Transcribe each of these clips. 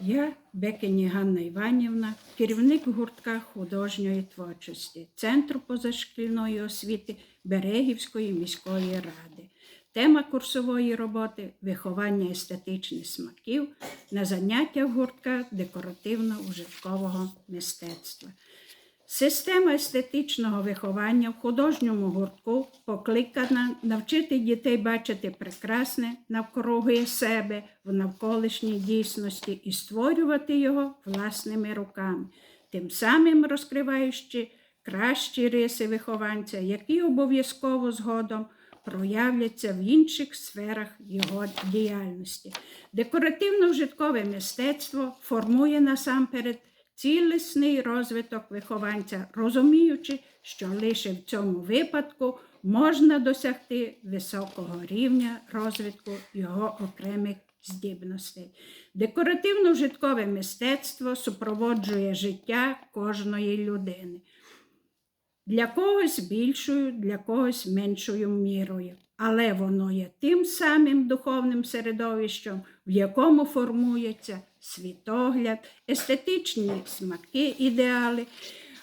Я Бекені Ганна Іванівна, керівник гуртка художньої творчості Центру позашкільної освіти Берегівської міської ради. Тема курсової роботи виховання естетичних смаків на заняттях гуртка декоративно-ужиткового мистецтва. Система естетичного виховання в художньому гуртку покликана навчити дітей бачити прекрасне навкруги себе в навколишній дійсності і створювати його власними руками, тим самим розкриваючи кращі риси вихованця, які обов'язково згодом проявляться в інших сферах його діяльності. Декоративно-вжиткове мистецтво формує насамперед цілісний розвиток вихованця, розуміючи, що лише в цьому випадку можна досягти високого рівня розвитку його окремих здібностей. Декоративно-вжиткове мистецтво супроводжує життя кожної людини. Для когось більшою, для когось меншою мірою, але воно є тим самим духовним середовищем, в якому формується світогляд, естетичні смаки, ідеали,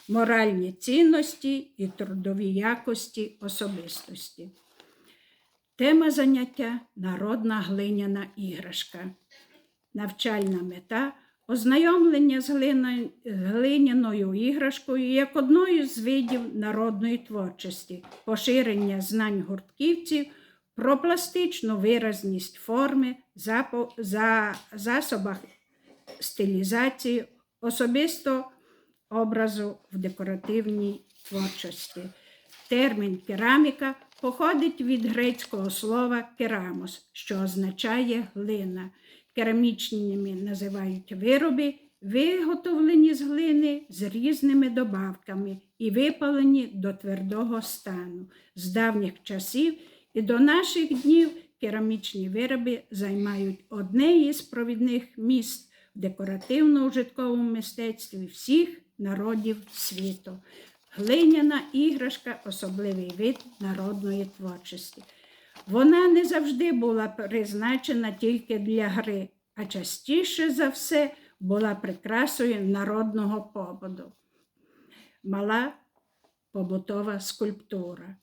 моральні цінності і трудові якості особистості. Тема заняття народна глиняна іграшка. Навчальна мета ознайомлення з глиняною іграшкою як одною з видів народної творчості, поширення знань гуртківців про пластичну виразність форми, за засобах стилізації, особисто образу в декоративній творчості. Термін кераміка походить від грецького слова керамос, що означає глина. Керамічними називають вироби, виготовлені з глини з різними добавками і випалені до твердого стану. З давніх часів і до наших днів керамічні вироби займають одне із провідних місць в декоративно-ужитковому мистецтві всіх народів світу. Глиняна іграшка особливий вид народної творчості. Вона не завжди була призначена тільки для гри, а частіше за все була прикрасою народного побуду. Мала побутова скульптура.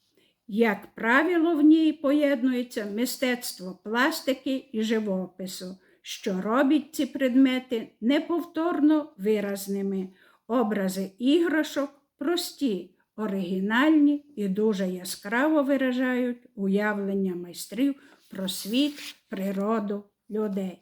Як правило, в ній поєднується мистецтво пластики і живопису, що робить ці предмети неповторно виразними. Образи іграшок прості, оригінальні і дуже яскраво виражають уявлення майстрів про світ, природу, людей.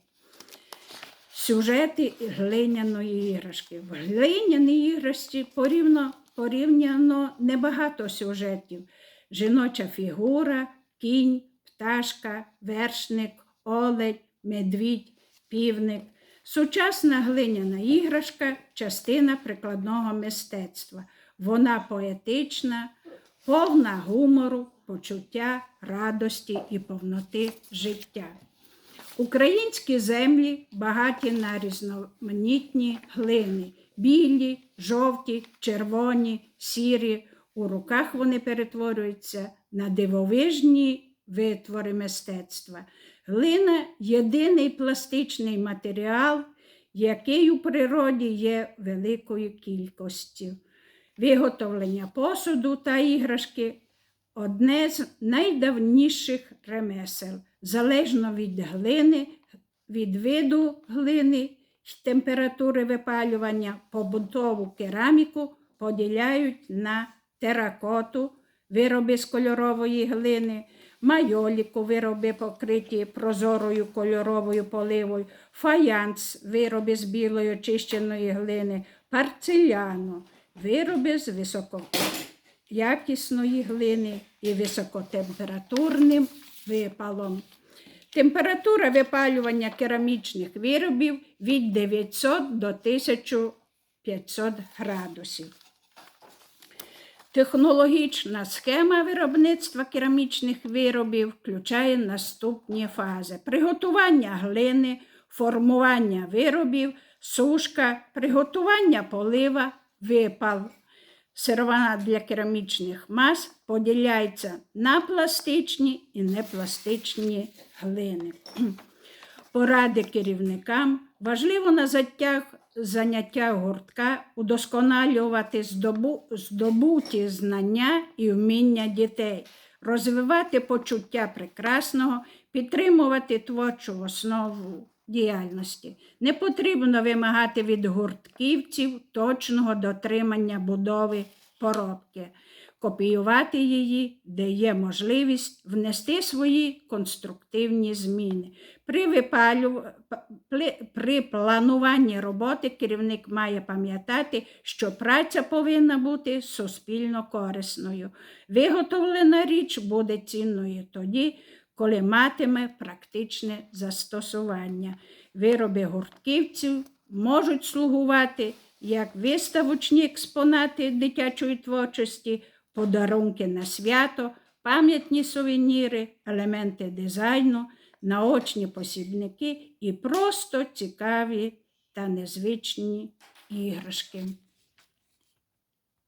Сюжети глиняної іграшки. В глиняній іграшці порівно, порівняно небагато сюжетів. Жіноча фігура, кінь, пташка, вершник, олень, медвідь, півник. Сучасна глиняна іграшка частина прикладного мистецтва. Вона поетична, повна гумору, почуття, радості і повноти життя. Українські землі багаті на різноманітні глини білі, жовті, червоні, сірі. У руках вони перетворюються на дивовижні витвори мистецтва. Глина єдиний пластичний матеріал, який у природі є великою кількістю. Виготовлення посуду та іграшки одне з найдавніших ремесел, залежно від глини, від виду глини й температури випалювання, побутову кераміку поділяють на теракоту, вироби з кольорової глини, майоліку, вироби покриті прозорою кольоровою поливою, фаянс, вироби з білої очищеної глини, парцеляну, вироби з високоякісної глини і високотемпературним випалом. Температура випалювання керамічних виробів від 900 до 1500 градусів. Технологічна схема виробництва керамічних виробів включає наступні фази: приготування глини, формування виробів, сушка, приготування полива, випал. Сировина для керамічних мас поділяється на пластичні і непластичні глини. поради керівникам. Важливо на заттях, заняття гуртка удосконалювати здобу, здобуті знання і вміння дітей, розвивати почуття прекрасного, підтримувати творчу основу діяльності. Не потрібно вимагати від гуртківців точного дотримання будови поробки, копіювати її, де є можливість внести свої конструктивні зміни. При, випалю... при плануванні роботи керівник має пам'ятати, що праця повинна бути суспільно корисною. Виготовлена річ буде цінною тоді, коли матиме практичне застосування. Вироби гуртківців можуть слугувати як виставочні експонати дитячої творчості, подарунки на свято, пам'ятні сувеніри, елементи дизайну, наочні посібники і просто цікаві та незвичні іграшки.